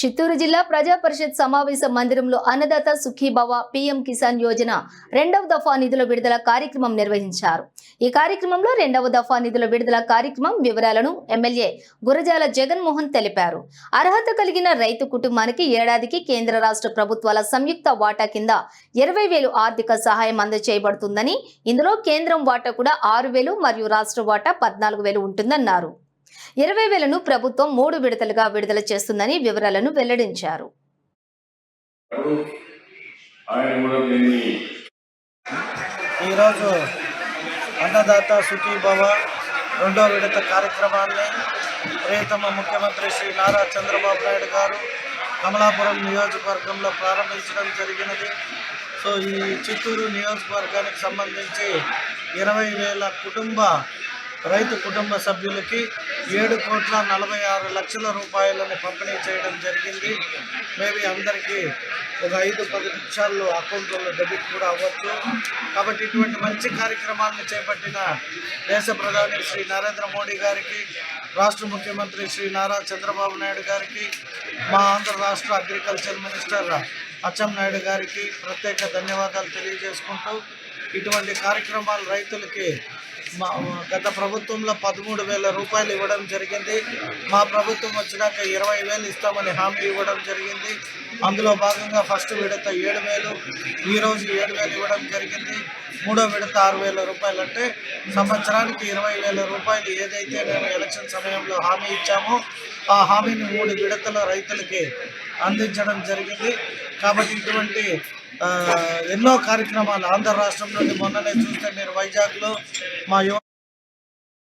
చిత్తూరు జిల్లా ప్రజా పరిషత్ సమావేశ మందిరంలో అన్నదాత సుఖీభవ పీఎం కిసాన్ యోజన రెండవ దఫా నిధుల విడుదల కార్యక్రమం నిర్వహించారు. ఈ కార్యక్రమంలో రెండవ దఫా నిధుల విడుదల కార్యక్రమం వివరాలను ఎమ్మెల్యే గురజాల జగన్మోహన్ తెలిపారు. అర్హత కలిగిన రైతు కుటుంబానికి ఏడాదికి కేంద్ర రాష్ట్ర ప్రభుత్వాల సంయుక్త వాటా కింద ఇరవై వేలు ఆర్థిక సహాయం అందజేయబడుతుందని ఇందులో కేంద్రం వాటా కూడా ఆరు వేలు మరియు రాష్ట్ర వాటా పద్నాలుగు వేలు ఉంటుందన్నారు. ఇరవై వేలను ప్రభుత్వం మూడు విడతలుగా విడుదల చేస్తుందని వివరాలను వెల్లడించారు. ఈరోజు అన్నదాత సుఖీభవ రెండో విడత కార్యక్రమాన్ని ప్రియతమ ముఖ్యమంత్రి శ్రీ నారా చంద్రబాబు నాయుడు గారు కమలాపురం నియోజకవర్గంలో ప్రారంభించడం జరిగినది. సో ఈ చిత్తూరు నియోజకవర్గానికి సంబంధించి ఇరవై వేల కుటుంబ రైతు కుటుంబ సభ్యులకి ఏడు కోట్ల నలభై ఆరు లక్షల రూపాయలను పంపిణీ చేయడం జరిగింది. మేబీ అందరికీ ఒక ఐదు పది నిమిషాల్లో అకౌంట్లలో డెబిట్ కూడా అవ్వచ్చు. కాబట్టి ఇటువంటి మంచి కార్యక్రమాలను చేపట్టిన దేశ ప్రధాని శ్రీ నరేంద్ర మోడీ గారికి రాష్ట్ర ముఖ్యమంత్రి శ్రీ నారా చంద్రబాబు నాయుడు గారికి మా ఆంధ్ర రాష్ట్ర అగ్రికల్చర్ మినిస్టర్ అచ్చెం నాయుడు గారికి ప్రత్యేక ధన్యవాదాలు తెలియజేసుకుంటూ ఇటువంటి కార్యక్రమాలు రైతులకి గత ప్రభుత్వంలో పదమూడు వేల రూపాయలు ఇవ్వడం జరిగింది. మా ప్రభుత్వం వచ్చినాక ఇరవై వేలు ఇస్తామని హామీ ఇవ్వడం జరిగింది. అందులో భాగంగా ఫస్ట్ విడత ఏడు వేలు ఈరోజు ఏడు వేలు ఇవ్వడం జరిగింది. మూడో విడత ఆరు వేల రూపాయలు అంటే సంవత్సరానికి ఇరవై వేల రూపాయలు ఏదైతే మేము ఎలక్షన్ సమయంలో హామీ ఇచ్చామో ఆ హామీని మూడు విడతల రైతులకి అందించడం జరిగింది. కాబట్టి ఇటువంటి ఎన్నో కార్యక్రమాలు ఆంధ్ర రాష్ట్రం నుండి మొన్ననే చూస్తే నేను వైజాగ్లో మా యువ